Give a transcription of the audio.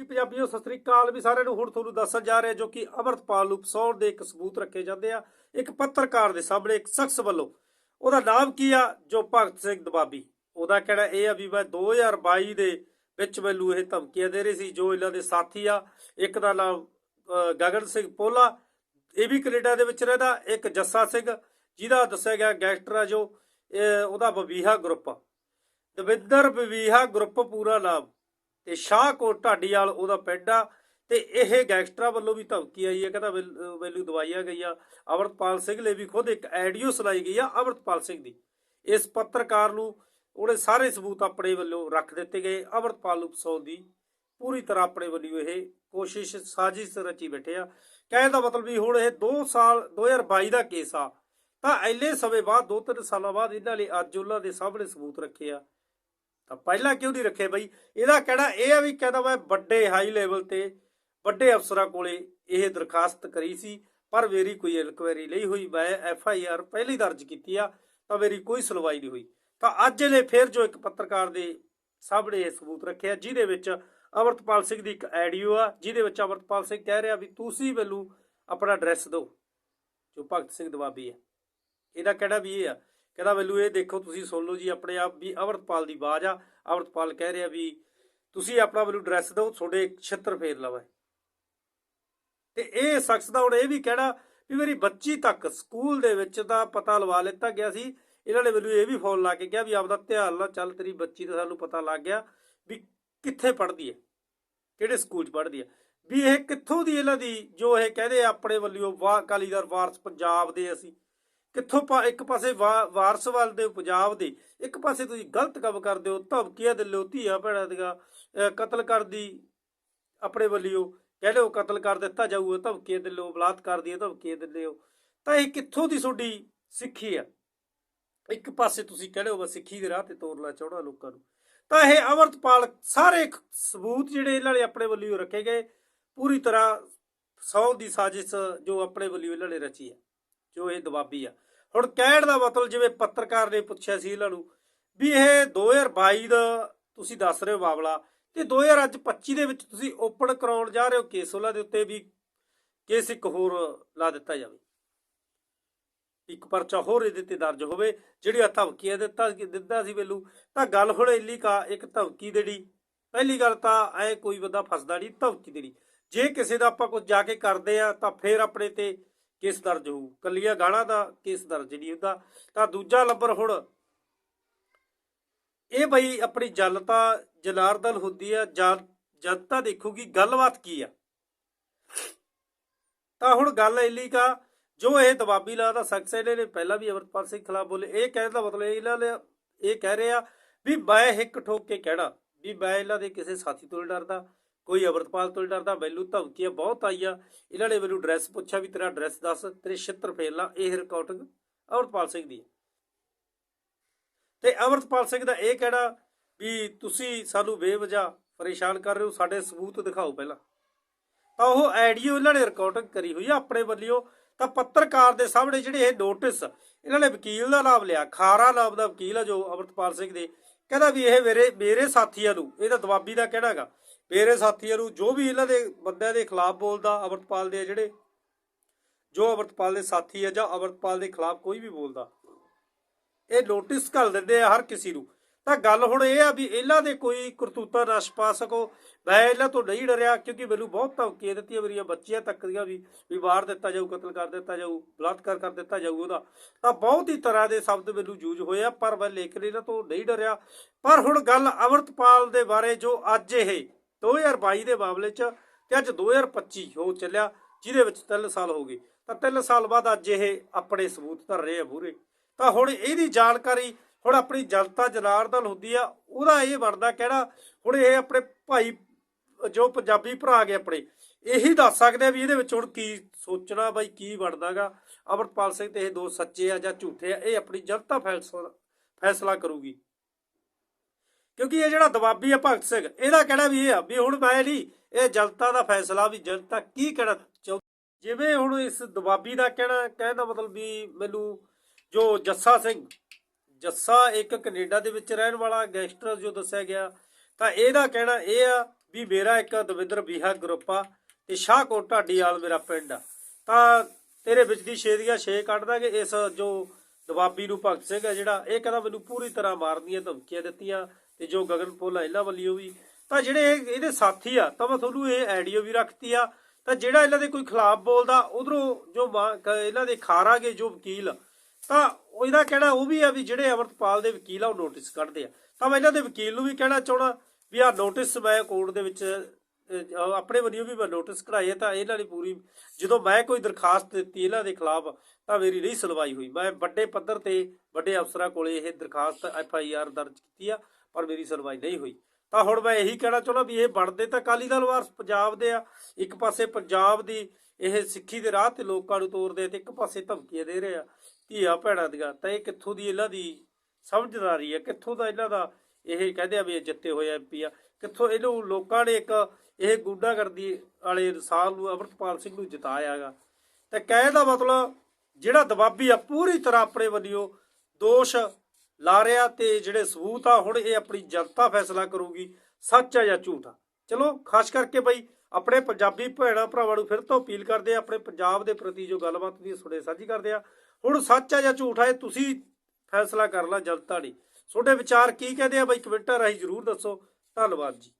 ਜੀ ਪੰਜਾਬੀਓ, ਸਤਿ ਸ੍ਰੀ ਅਕਾਲ। ਵੀ ਸਾਰਿਆਂ ਨੂੰ ਹੁਣ ਤੁਹਾਨੂੰ ਦੱਸਣ ਜਾ ਰਿਹਾ ਜੋ ਕਿ ਅਮਰਤਪਾਲ ਨੂੰ ਫਸਾਉਣ ਦੇ ਇੱਕ ਸਬੂਤ ਰੱਖੇ ਜਾਂਦੇ ਆ। ਇੱਕ ਪੱਤਰਕਾਰ ਦੇ ਸਾਹਮਣੇ ਇੱਕ ਸ਼ਖਸ ਵੱਲੋਂ। ਉਹਦਾ ਨਾਮ ਕੀ ਆ? ਜੋ ਭਗਤ ਸਿੰਘ ਦਬਾਬੀ ਉਹਦਾ ਕਹਿਣਾ ਇਹ ਆ ਵੀ ਮੈਂ 2022 ਦੇ ਵਿੱਚ ਮੈਨੂੰ ਇਹ ਧਮਕੀਆਂ ਦੇ ਰਹੀ ਸੀ, ਜੋ ਇਹਨਾਂ ਦੇ ਸਾਥੀ ਆ। ਇੱਕ ਦਾ ਨਾਮ ਗਗਨ ਸਿੰਘ ਪੋਲਾ। ਇਹ ਵੀ ਕੈਨੇਡਾ ਦੇ ਵਿੱਚ ਰਹਿੰਦਾ। ਇੱਕ ਜੱਸਾ ਸਿੰਘ, ਜਿਹਦਾ ਦੱਸਿਆ ਗਿਆ ਗੈਂਗਸਟਰ ਆ ਜੋ। ਇਹ ਉਹਦਾ ਬਬੀਹਾ ਗਰੁੱਪ ਆ। ਦਵਿੰਦਰ ਬਬੀਹਾ ਗਰੁੱਪ ਪੂਰਾ ਨਾਮ। ਤੇ ਸ਼ਾਹਕੋਟ ਢਾਡੀਵਾਲ ਉਹਦਾ ਪਿੰਡ ਆ, ਤੇ ਇਹ ਗੈਂਗਸਟਰਾਂ ਵੱਲੋਂ ਵੀ ਧਮਕੀ ਆਈ ਹੈ, ਕਹਿੰਦਾ ਮੈਲ- ਮੈਨੂੰ ਦਵਾਈਆਂ ਗਈਆਂ। ਅਮਰਤਪਾਲ ਸਿੰਘ ਲਈ ਵੀ ਖੁਦ ਇੱਕ ਆਡੀਓ ਸੁਣਾਈ ਗਈ ਆ ਅਮਰਤਪਾਲ ਸਿੰਘ ਦੀ। ਇਸ ਪੱਤਰਕਾਰ ਨੂੰ ਉਹਨੇ ਸਾਰੇ ਸਬੂਤ ਆਪਣੇ ਵੱਲੋਂ ਰੱਖ ਦਿੱਤੇ ਗਏ। ਅਮਰਤਪਾਲ ਨੂੰ ਫਸਾਉਣ ਦੀ ਪੂਰੀ ਤਰ੍ਹਾਂ ਆਪਣੇ ਵੱਲੋਂ ਇਹ ਕੋਸ਼ਿਸ਼ ਸਾਜ਼ਿਸ਼ ਰਚੀ ਬੈਠੇ ਆ। ਕਹਿਣ ਦਾ ਮਤਲਬ ਵੀ ਹੁਣ ਇਹ 2 ਸਾਲ 2022 ਦਾ ਕੇਸ ਆ। ਤਾਂ ਐਲੇ ਸਮੇਂ ਬਾਅਦ 2-3 ਸਾਲਾਂ ਬਾਅਦ ਇਹਨਾਂ ਨੇ ਅੱਜ ਉਹਨਾਂ ਦੇ ਸਾਹਮਣੇ ਸਬੂਤ ਰੱਖੇ ਆ। ਤਾਂ ਪਹਿਲਾਂ ਕਿਉਂ ਨਹੀਂ ਰੱਖੇ ਬਈ? ਇਹਦਾ ਕਹਿਣਾ ਇਹ ਆ ਵੀ ਕਹਿੰਦਾ ਮੈਂ ਵੱਡੇ ਹਾਈ ਲੈਵਲ ਤੇ ਵੱਡੇ ਅਫਸਰਾਂ ਕੋਲੇ ਇਹ ਦਰਖਾਸਤ ਕਰੀ ਸੀ, ਪਰ ਮੇਰੀ ਕੋਈ ਇਨਕੁਆਇਰੀ ਨਹੀਂ ਹੋਈ। ਮੈਂ ਐਫ ਆਈ ਆਰ ਪਹਿਲੀ ਦਰਜ ਕੀਤੀ ਆ, ਤਾਂ ਮੇਰੀ ਕੋਈ ਸੁਣਵਾਈ ਨਹੀਂ ਹੋਈ। ਤਾਂ ਅੱਜ ਇਹਨੇ ਫਿਰ ਜੋ ਇੱਕ ਪੱਤਰਕਾਰ ਦੇ ਸਾਹਮਣੇ ਇਹ ਸਬੂਤ ਰੱਖਿਆ, ਜਿਹਦੇ ਵਿੱਚ ਅਮਰਤਪਾਲ ਸਿੰਘ ਦੀ ਇੱਕ ਆਡੀਓ ਆ, ਜਿਹਦੇ ਵਿੱਚ ਅਮਰਤਪਾਲ ਸਿੰਘ ਕਹਿ ਰਿਹਾ ਵੀ ਤੁਸੀਂ ਮੈਨੂੰ ਆਪਣਾ ਐਡਰੈਸ ਦਿਓ, ਜੋ ਭਗਤ ਸਿੰਘ ਦਵਾਬੀ ਆ ਇਹਦਾ ਕਹਿਣਾ ਵੀ ਇਹ ਆ ਇਹਦਾ ਮੈਨੂੰ ਇਹ ਦੇਖੋ, ਤੁਸੀਂ ਸੁਣ ਲਓ ਜੀ, ਆਪਣੇ ਆਪ ਵੀ ਅਮਰਤਪਾਲ ਦੀ ਆਵਾਜ਼ ਆ। ਅਮਰਤਪਾਲ ਕਹਿ ਰਿਹਾ ਵੀ ਤੁਸੀਂ ਆਪਣਾ ਮੈਨੂੰ ਐਡਰੈਸ ਦਿਓ, ਤੁਹਾਡੇ 76 ਫੇਰ ਲਵਾਂ। ਤੇ ਇਹ ਸ਼ਖਸ ਦਾ ਹੁਣ ਇਹ ਵੀ ਕਹਿਣਾ ਵੀ ਮੇਰੀ ਬੱਚੀ ਤੱਕ ਸਕੂਲ ਦੇ ਵਿੱਚ ਦਾ ਪਤਾ ਲਵਾ ਲਿੱਤਾ ਗਿਆ ਸੀ। ਇਹਨਾਂ ਨੇ ਮੈਨੂੰ ਇਹ ਵੀ ਫੋਨ ਲਾ ਕੇ ਕਿਹਾ ਵੀ ਆਪਦਾ ਧਿਆਨ ਨਾਲ ਚੱਲ, ਤੇਰੀ ਬੱਚੀ ਦਾ ਸਾਨੂੰ ਪਤਾ ਲੱਗ ਗਿਆ ਵੀ ਕਿੱਥੇ ਪੜ੍ਹਦੀ ਹੈ, ਕਿਹੜੇ ਸਕੂਲ 'ਚ ਪੜ੍ਹਦੀ ਹੈ। ਵੀ ਇਹ ਕਿੱਥੋਂ ਦੀ ਇਹਨਾਂ ਦੀ ਜੋ ਇਹ ਕਹਿੰਦੇ ਆ, ਆਪਣੇ ਵੱਲੋਂ ਵਾ ਅਕਾਲੀਦਾਰ ਵਾਰਸ ਪੰਜਾਬ ਦੇ ਅਸੀਂ। ਕਿੱਥੋਂ ਪਾ, ਇੱਕ ਪਾਸੇ ਵਾ- ਵਾਰਸ ਵੱਲ ਦੇ ਪੰਜਾਬ ਦੇ, ਇੱਕ ਪਾਸੇ ਤੁਸੀਂ ਗਲਤ ਕੰਮ ਕਰਦੇ ਹੋ, ਧਮਕੀਆਂ ਦਿੰਦੇ ਧੀਆ ਭੈਣਾਂ ਦੀਆਂ ਕਤਲ ਕਰਦੀ ਆਪਣੇ ਵੱਲੋਂ, ਕਹਿੰਦੇ ਉਹ ਕਤਲ ਕਰ ਦਿੱਤਾ ਜਾਊਗਾ, ਧਮਕੀਆਂ ਦਿੰਦੇ ਬਲਾਤਕਾਰ ਦੀਆਂ ਧਮਕੀਆਂ ਦਿੰਦੇ ਹੋ ਤਾਂ ਇਹ ਕਿੱਥੋਂ ਦੀ ਤੁਹਾਡੀ ਸਿੱਖੀ ਆ? ਇੱਕ ਪਾਸੇ ਤੁਸੀਂ ਕਹਿੰਦੇ ਹੋ ਬਸ ਸਿੱਖੀ ਦੇ ਰਾਹ ਤੇ ਤੋਰਨਾ ਚਾਹਣਾ ਲੋਕਾਂ ਨੂੰ। ਤਾਂ ਇਹ ਅਮਰਤਪਾਲ ਸਾਰੇ ਸਬੂਤ ਜਿਹੜੇ ਇਹਨਾਂ ਨੇ ਆਪਣੇ ਵੱਲੋਂ ਰੱਖੇ ਗਏ, ਪੂਰੀ ਤਰ੍ਹਾਂ ਸੌ ਦੀ ਸਾਜ਼ਿਸ਼ ਜੋ ਆਪਣੇ ਵੱਲੋਂ ਇਹਨਾਂ ਨੇ ਰਚੀ ਹੈ। ਜੋ ਇਹ ਦਬਾਬੀ ਆ। ਹੁਣ ਕਹਿਣ ਦਾ ਮਤਲਬ ਜਿਵੇਂ ਪੱਤਰਕਾਰ ਨੇ ਪੁੱਛਿਆ ਸੀ ਇਹਨਾਂ ਨੂੰ ਵੀ ਇਹ 2022 ਦਾ ਤੁਸੀਂ ਦੱਸ ਰਹੇ ਹੋ ਮਾਮਲਾ ਤੇ 2025 ਦੇ ਵਿੱਚ ਤੁਸੀਂ ਓਪਨ ਕਰਾਉਣ ਜਾ ਰਹੇ ਹੋ ਕੇਸ ਉਹਨਾਂ ਦੇ ਉੱਤੇ ਵੀ ਕੇਸ ਇੱਕ ਹੋਰ ਲਾ ਦਿੱਤਾ ਜਾਵੇ। ਇੱਕ ਪਰਚਾ ਹੋਰ ਇਹਦੇ ਤੇ ਦਰਜ ਹੋਵੇ ਜਿਹੜੀ ਆ ਧਮਕੀਆਂ ਦਿੱਤਾ ਦਿੱਤਾ ਸੀ ਮੈਨੂੰ। ਤਾਂ ਗੱਲ ਹੁਣ ਇੰਨੀ ਕਾ ਇੱਕ ਧਮਕੀ ਦੇਣੀ। ਪਹਿਲੀ ਗੱਲ ਤਾਂ ਐ ਕੋਈ ਬੰਦਾ ਫਸਦਾ ਨਹੀਂ, ਧਮਕੀ ਦੇਣੀ। ਜੇ ਕਿਸੇ ਦਾ ਆਪਾਂ ਕੁਝ ਜਾ ਕੇ ਕਰਦੇ ਆ ਤਾਂ ਫੇਰ ਆਪਣੇ ਤੇ ਕੇਸ ਦਰਜ ਹੋਊ? ਕੱਲੀਆਂ ਗਾਣਾ ਦਾ ਕੇਸ ਦਰਜ ਨਹੀਂ ਹੁੰਦਾ? ਤਾਂ ਦੂਜਾ ਨੰਬਰ ਹੁਣ। ਇਹ ਬਈ ਆਪਣੀ ਜਨਤਾ ਜਨਾਰਦਨ ਹੁੰਦੀ ਆ ਜਨਤਾ ਦੇਖੂਗੀ ਗੱਲਬਾਤ ਕੀ ਆ। ਤਾਂ ਹੁਣ ਗੱਲ ਇੰਨੀ ਕਾ ਜੋ ਇਹ ਦਬਾਬੀ ਲਾ ਦਾ ਸ਼ਖਸ ਨੇ ਪਹਿਲਾਂ ਵੀ ਅਮਰਪਾਲ ਸਿੰਘ ਖਿਲਾਫ ਬੋਲੇ। ਇਹ ਕਹਿਣ ਦਾ ਮਤਲਬ ਇਹਨਾਂ ਨੇ ਇਹ ਕਹਿ ਰਹੇ ਆ ਵੀ ਮੈਂ ਹਿੱਕ ਠੋਕ ਕੇ ਕਹਿਣਾ, ਵੀ ਮੈਂ ਇਹਨਾਂ ਦੇ ਕਿਸੇ ਸਾਥੀ ਤੋਂ ਨਹੀਂ ਡਰਦਾ। ਕੋਈ ਅਮਰਪਾਲ ਤੋਂ ਨਹੀਂ ਡਰਦਾ, ਮੈਨੂੰ ਧਮਕੀਆਂ ਬਹੁਤ ਆਈਆਂ। ਇਹਨਾਂ ਨੇ ਮੈਨੂੰ ਐਡਰੈਸ ਪੁੱਛਿਆ ਵੀ ਤੇਰਾ ਐਡਰੈਸ ਦੱਸ, ਤੇਰੇ 76 ਫੇਰ ਇਹ ਰਿਕਾਰਡਿੰਗ ਅਮਰਪਾਲ ਸਿੰਘ ਦੀ ਤੇ ਅਮਰਪਾਲ ਸਿੰਘ ਦਾ ਇਹ ਕਹਿਣਾ ਵੀ ਤੁਸੀਂ ਸਾਨੂੰ ਬੇਵਜਾ ਪਰੇਸ਼ਾਨ ਕਰ ਰਹੇ ਹੋ, ਸਾਡੇ ਸਬੂਤ ਦਿਖਾਓ ਪਹਿਲਾਂ। ਤਾਂ ਉਹ ਆਡੀਓ ਇਹਨਾਂ ਨੇ ਰਿਕਾਰਡਿੰਗ ਕਰੀ ਹੋਈ ਆ ਆਪਣੇ ਵੱਲੋਂ। ਤਾਂ ਪੱਤਰਕਾਰ ਦੇ ਸਾਹਮਣੇ ਜਿਹੜੇ ਇਹ ਨੋਟਿਸ ਇਹਨਾਂ ਨੇ ਵਕੀਲ ਦਾ ਨਾਮ ਲਿਆ, ਖਾਰਾ ਨਾਮ ਦਾ ਵਕੀਲ ਆ ਜੋ ਅਮਰਪਾਲ ਸਿੰਘ ਦੇ। ਕਹਿੰਦਾ ਵੀ ਇਹ ਮੇਰੇ ਮੇਰੇ ਸਾਥੀਆਂ ਨੂੰ ਇਹਦਾ ਦਵਾਬੀ ਦਾ ਕਹਿਣਾ ਹੈਗਾ। ਮੇਰੇ ਸਾਥੀਆਂ ਨੂੰ ਜੋ ਵੀ ਇਹਨਾਂ ਦੇ ਬੰਦਿਆਂ ਦੇ ਖਿਲਾਫ ਬੋਲਦਾ ਅਮਰਪਾਲ ਦੇ ਜਿਹੜੇ, ਜੋ ਅਮਰਪਾਲ ਦੇ ਸਾਥੀ ਆ ਜਾਂ ਅਮਰਪਾਲ ਦੇ ਖਿਲਾਫ ਕੋਈ ਵੀ ਬੋਲਦਾ, ਇਹ ਨੋਟਿਸ ਕਰ ਦਿੰਦੇ ਆ ਹਰ ਕਿਸੇ ਨੂੰ। ਤਾਂ ਗੱਲ ਹੁਣ ਇਹ ਆ ਵੀ ਇਹਨਾਂ ਦੇ ਕੋਈ ਕਰਤੂਤਾ ਨਾ ਪਾ ਸਕੋ। ਮੈਂ ਇਹਨਾਂ ਤੋਂ ਨਹੀਂ ਡਰਿਆ ਕਿਉਂਕਿ ਮੈਨੂੰ ਬਹੁਤ ਧਮਕੀਆਂ ਦਿੱਤੀਆਂ ਮੇਰੀਆਂ ਬੱਚੀਆਂ ਤੱਕ ਦੀਆਂ ਵੀ ਵੀ ਮਾਰ ਦਿੱਤਾ ਜਾਊ, ਕਤਲ ਕਰ ਦਿੱਤਾ ਜਾਊ, ਬਲਾਤਕਾਰ ਕਰ ਦਿੱਤਾ ਜਾਊ ਉਹਦਾ। ਤਾਂ ਬਹੁਤ ਹੀ ਤਰ੍ਹਾਂ ਦੇ ਸ਼ਬਦ ਮੈਨੂੰ ਯੂਜ਼ ਹੋਏ ਆ, ਪਰ ਮੈਂ ਲੇਕਿਨ ਇਹਨਾਂ ਤੋਂ ਨਹੀਂ ਡਰਿਆ। ਪਰ ਹੁਣ ਗੱਲ ਅਮਰਤਪਾਲ ਦੇ ਬਾਰੇ ਜੋ ਅੱਜ ਇਹ 2022 ਦੇ ਮਾਮਲੇ 'ਚ ਤੇ ਅੱਜ 2025 ਹੋ ਚੱਲਿਆ, ਜਿਹਦੇ ਵਿੱਚ 3 ਸਾਲ ਹੋ ਗਏ। ਤਾਂ 3 ਸਾਲ ਬਾਅਦ ਅੱਜ ਇਹ ਆਪਣੇ ਸਬੂਤ ਧਰ ਰਹੇ ਆ ਪੂਰੇ। ਤਾਂ ਹੁਣ ਇਹਦੀ ਜਾਣਕਾਰੀ, ਹੁਣ ਆਪਣੀ ਜਨਤਾ ਜਨਾਰਦਨ ਹੁੰਦੀ ਆ, ਉਹਦਾ ਇਹ ਬਣਦਾ ਕਿਹੜਾ ਹੁਣ ਇਹ ਆਪਣੇ ਭਾਈ, ਜੋ ਪੰਜਾਬੀ ਭਰਾ ਗਏ ਆਪਣੇ, ਇਹੀ ਦੱਸ ਸਕਦੇ ਆ ਵੀ ਇਹਦੇ ਵਿੱਚ ਹੁਣ ਕੀ ਸੋਚਣਾ ਬਾਈ, ਕੀ ਬਣਦਾਗਾ। ਅਮਰਪਾਲ ਸਿੰਘ ਤੇ ਇਹ ਦੋ ਸੱਚੇ ਆ ਜਾਂ ਝੂਠੇ ਆ, ਇਹ ਆਪਣੀ ਜਨਤਾ ਫੈਸਲਾ ਫੈਸਲਾ ਕਰੂਗੀ। ਕਿਉਂਕਿ ਇਹ ਜਿਹੜਾ ਦਬਾਬੀ ਆ ਭਗਤ ਸਿੰਘ, ਇਹਦਾ ਕਹਿਣਾ ਵੀ ਇਹ ਆ ਵੀ ਹੁਣ ਮੈਂ ਨਹੀਂ, ਇਹ ਜਨਤਾ ਦਾ ਫੈਸਲਾ ਵੀ ਜਨਤਾ ਕੀ ਕਹਿਣਾ ਚਾਹੁੰਦੀ। ਜਿਵੇਂ ਹੁਣ ਇਸ ਦਬਾਬੀ ਦਾ ਕਹਿਣਾ, ਕਹਿਣ ਦਾ ਮਤਲਬ ਵੀ ਮੈਨੂੰ ਜੋ ਜੱਸਾ ਸਿੰਘ, ਜੱਸਾ ਇੱਕ ਕੈਨੇਡਾ ਦੇ ਵਿੱਚ ਰਹਿਣ ਵਾਲਾ ਗੈਂਗਸਟਰ ਜੋ ਦੱਸਿਆ ਗਿਆ, ਤਾਂ ਇਹਦਾ ਕਹਿਣਾ ਇਹ ਆ ਵੀ ਮੇਰਾ ਇੱਕ ਦਵਿੰਦਰ ਬੀਹਾ ਗਰੁੱਪ ਆ ਤੇ ਸ਼ਾਹਕੋਟ ਢਾਡੀ ਵਾਲ ਮੇਰਾ ਪਿੰਡ ਆ। ਤਾਂ ਤੇਰੇ ਵਿੱਚ ਦੀ ਛੇ ਦੀਆਂ ਛੇ ਕੱਢ ਦਾਂਗੇ, ਇਸ ਜੋ ਦਵਾਬੀ ਨੂੰ ਭਗਤ ਸਿੰਘ ਆ ਜਿਹੜਾ, ਇਹ ਕਹਿੰਦਾ ਮੈਨੂੰ ਪੂਰੀ ਤਰ੍ਹਾਂ ਮਾਰਨੀਆਂ ਧਮਕੀਆਂ ਦਿੱਤੀਆਂ ਤੇ ਜੋ ਗਗਨ ਪੋਲਾ ਇਹਨਾਂ ਵੱਲੋਂ ਵੀ। ਤਾਂ ਜਿਹੜੇ ਇਹ- ਇਹਦੇ ਸਾਥੀ ਆ, ਤਾਂ ਮੈਂ ਤੁਹਾਨੂੰ ਇਹ ਆਈਡੀਓ ਵੀ ਰੱਖਤੀ ਆ। ਤਾਂ ਜਿਹੜਾ ਇਹਨਾਂ ਦੇ ਕੋਈ ਖਿਲਾਫ ਬੋਲਦਾ, ਉਧਰੋਂ ਜੋ ਮਾ- ਇਹਨਾਂ ਦੇ ਖਾਰਾਗੇ ਜੋ ਵਕੀਲ, ਤਾਂ ਇਹਦਾ ਕਹਿਣਾ ਉਹ ਵੀ ਆ ਵੀ ਜਿਹੜੇ ਅਮਰਤਪਾਲ ਦੇ ਵਕੀਲ ਆ, ਉਹ ਨੋਟਿਸ ਕੱਢਦੇ ਆ। ਤਾਂ ਮੈਂ ਇਹਨਾਂ ਦੇ ਵਕੀਲ ਨੂੰ ਵੀ ਕਹਿਣਾ ਚਾਹਣਾ ਵੀ ਆਹ ਨੋਟਿਸ ਮੈਂ ਕੋਰਟ ਦੇ ਵਿੱਚ ਆਪਣੇ ਵੱਲੋਂ ਵੀ ਮੈਂ ਨੋਟਿਸ ਕਢਾਏ ਆ, ਤਾਂ ਇਹਨਾਂ ਨੇ ਪੂਰੀ, ਜਦੋਂ ਮੈਂ ਕੋਈ ਦਰਖਾਸਤ ਦਿੱਤੀ ਇਹਨਾਂ ਦੇ ਖਿਲਾਫ, ਤਾਂ ਮੇਰੀ ਨਹੀਂ ਸੁਣਵਾਈ ਹੋਈ। ਮੈਂ ਵੱਡੇ ਪੱਧਰ ਤੇ ਵੱਡੇ ਅਫਸਰਾਂ ਕੋਲੇ ਇਹ ਦਰਖਾਸਤ ਐਫ ਆਈ ਆਰ ਦਰਜ ਕੀਤੀ ਆ, ਪਰ ਮੇਰੀ ਸੁਣਵਾਈ ਨਹੀਂ ਹੋਈ। ਤਾਂ ਹੁਣ ਮੈਂ ਇਹੀ ਕਹਿਣਾ ਚਾਹੁੰਦਾ ਵੀ ਇਹ ਬਣਦੇ ਤਾਂ ਅਕਾਲੀ ਦਲ ਵਾਰਸ ਪੰਜਾਬ ਦੇ ਆ। ਇੱਕ ਪਾਸੇ ਪੰਜਾਬ ਦੀ ਇਹ ਸਿੱਖੀ ਦੇ ਰਾਹ ਤੇ ਲੋਕਾਂ ਨੂੰ ਤੋਰਦੇ ਤੇ ਇੱਕ ਪਾਸੇ ਧਮਕੀਆਂ ਦੇ ਰਹੇ ਆ, ਧੀਆ ਭੈਣਾਂ ਦੀਆਂ। ਤਾਂ ਇਹ ਕਿੱਥੋਂ ਦੀ ਇਹਨਾਂ ਦੀ ਸਮਝਦਾਰੀ ਹੈ ਕਿੱਥੋਂ ਦਾ ਇਹਨਾਂ ਦਾ ਇਹ ਕਹਿੰਦੇ ਆ ਵੀ ਇਹ ਜਿੱਤੇ ਹੋਏ ਐਮਪੀ ਆ? ਕਿੱਥੋਂ ਇਹਨੂੰ ਲੋਕਾਂ ਨੇ ਇੱਕ ਇਹ ਗੁੰਡਾਗਰਦੀ ਵਾਲੇ ਇਨਸਾਨ ਨੂੰ, ਅਮਰਤਪਾਲ ਸਿੰਘ ਨੂੰ ਜਿਤਾਇਆਗਾ। ਤੇ ਕਹਿ ਦਾ ਮਤਲਬ, ਜਿਹੜਾ ਦਬਾਬੀ ਆ, ਪੂਰੀ ਤਰ੍ਹਾਂ ਆਪਣੇ ਵੱਲੋਂ ਦੋਸ਼ ਲਾ ਰਿਹਾ ਤੇ ਜਿਹੜੇ ਸਬੂਤ ਆ, ਹੁਣ ਇਹ ਆਪਣੀ ਜਨਤਾ ਫੈਸਲਾ ਕਰੂਗੀ, ਸੱਚ ਆ ਜਾਂ ਝੂਠ ਆ। ਚਲੋ, ਖਾਸ ਕਰਕੇ ਬਈ, ਆਪਣੇ ਪੰਜਾਬੀ ਭੈਣਾਂ ਭਰਾਵਾਂ ਨੂੰ ਫਿਰ ਤੋਂ ਅਪੀਲ ਕਰਦੇ ਆ, ਆਪਣੇ ਪੰਜਾਬ ਦੇ ਪ੍ਰਤੀ ਜੋ ਗੱਲਬਾਤ ਦੀ ਸੁਣੇ ਸਾਂਝੀ ਕਰਦੇ ਆ। ਹੁਣ ਸੱਚ ਆ ਜਾਂ ਝੂਠ ਆ, ਇਹ ਤੁਸੀਂ ਫੈਸਲਾ ਕਰ ਲਾ, ਜਨਤਾ ਨੇ ਤੁਹਾਡੇ ਵਿਚਾਰ ਕੀ ਕਹਦੇ ਆ ਬਈ, ਕਮੈਂਟਾਂ ਰਾਹੀਂ ਜਰੂਰ ਦੱਸੋ। ਧੰਨਵਾਦ ਜੀ।